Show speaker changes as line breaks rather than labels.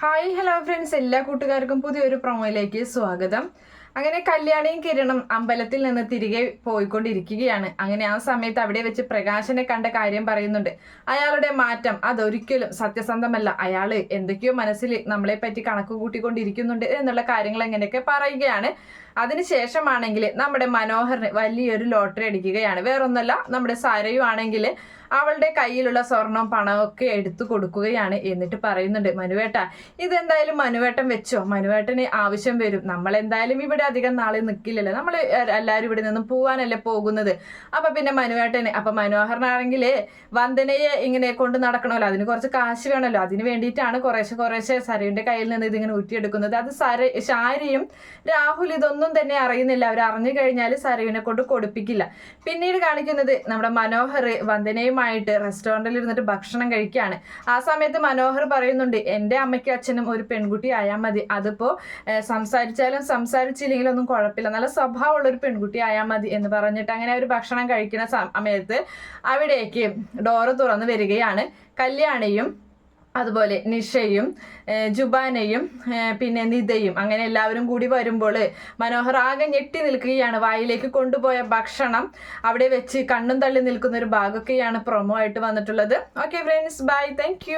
Hi hello friends. എല്ലാ കൂട്ടുകാർക്കും പുതിയൊരു പ്രൊമോയിലേക്ക് സ്വാഗതം. അങ്ങനെ കല്യാണിയും കിരണും അമ്പലത്തിൽ നിന്ന് തിരികെ പോയിക്കൊണ്ടിരിക്കുകയാണ്. അങ്ങനെ ആ സമയത്ത് അവിടെ വെച്ച് പ്രകാശനെ കണ്ട കാര്യം പറയുന്നുണ്ട്. അയാളുടെ മാറ്റം അതൊരിക്കലും സത്യസന്ധമല്ല. അയാൾ എന്തൊക്കെയോ മനസ്സിൽ നമ്മളെ പറ്റി കണക്ക് കൂട്ടിക്കൊണ്ടിരിക്കുന്നുണ്ട് എന്നുള്ള കാര്യങ്ങൾ എങ്ങനെയൊക്കെ പറയുകയാണ്. അതിനുശേഷമാണെങ്കിൽ നമ്മുടെ മനോഹറിന് വലിയൊരു ലോട്ടറി അടിക്കുകയാണ്. വേറൊന്നല്ല നമ്മുടെ സരയു ആണെങ്കിൽ അവളുടെ കയ്യിലുള്ള സ്വർണം പണവും ഒക്കെ എടുത്തു കൊടുക്കുകയാണ് എന്നിട്ട് പറയുന്നുണ്ട് മനുവേട്ട ഇതെന്തായാലും മനുവേട്ടൻ വെച്ചോ? മനുവേട്ടന് ആവശ്യം വരും. നമ്മൾ എന്തായാലും ഇവിടെ അധികം നാളെ നിൽക്കില്ലല്ലോ നമ്മൾ എല്ലാവരും ഇവിടെ നിന്നും പോവാനല്ലേ പോകുന്നത്. അപ്പൊ പിന്നെ മനുവേട്ടനെ അപ്പൊ മനോഹരനാണെങ്കിൽ വന്ദനയെ ഇങ്ങനെ കൊണ്ട് നടക്കണമല്ലോ. അതിന് കുറച്ച് കാശ് വേണമല്ലോ. അതിന് വേണ്ടിയിട്ടാണ് കുറേശ്ശെ കുറേശ്ശെ സരയുടെ കയ്യിൽ നിന്ന് ഇതിങ്ങനെ ഊറ്റിയെടുക്കുന്നത്. അത് സര ശാരിയും രാഹുൽ ഇതൊന്നും തന്നെ അറിയുന്നില്ല. അവർ അറിഞ്ഞു കഴിഞ്ഞാൽ സരയുവിനെ കൊണ്ട് കൊടുപ്പിക്കില്ല. പിന്നീട് കാണിക്കുന്നത് നമ്മുടെ മനോഹർ വന്ദനയുമായിട്ട് റെസ്റ്റോറന്റിൽ ഇരുന്നിട്ട് ഭക്ഷണം കഴിക്കുകയാണ് ആ സമയത്ത് മനോഹർ പറയുന്നുണ്ട് എന്റെ അമ്മയ്ക്കും അച്ഛനും ഒരു പെൺകുട്ടി ആയാൽ മതി. അതിപ്പോൾ സംസാരിച്ചാലും സംസാരിച്ചില്ലെങ്കിലും ഒന്നും കുഴപ്പമില്ല. നല്ല സ്വഭാവമുള്ള ഒരു പെൺകുട്ടി ആയാൽ മതി എന്ന് പറഞ്ഞിട്ട് അങ്ങനെ ഒരു ഭക്ഷണം കഴിക്കുന്ന സമയത്ത് അവിടേക്ക് ഡോറ് തുറന്ന് വരികയാണ്. കല്യാണിയും അതുപോലെ നിഷയും ജുബാനയും പിന്നെ നിതയും അങ്ങനെ എല്ലാവരും കൂടി വരുമ്പോൾ മനോഹർ ആകെ ഞെട്ടി നിൽക്കുകയാണ്. വായിലേക്ക് കൊണ്ടുപോയ ഭക്ഷണം അവിടെ വെച്ച് കണ്ണും തള്ളി നിൽക്കുന്ന ഒരു ഭാഗമൊക്കെയാണ് പ്രൊമോ ആയിട്ട് വന്നിട്ടുള്ളത്. Okay friends bye thank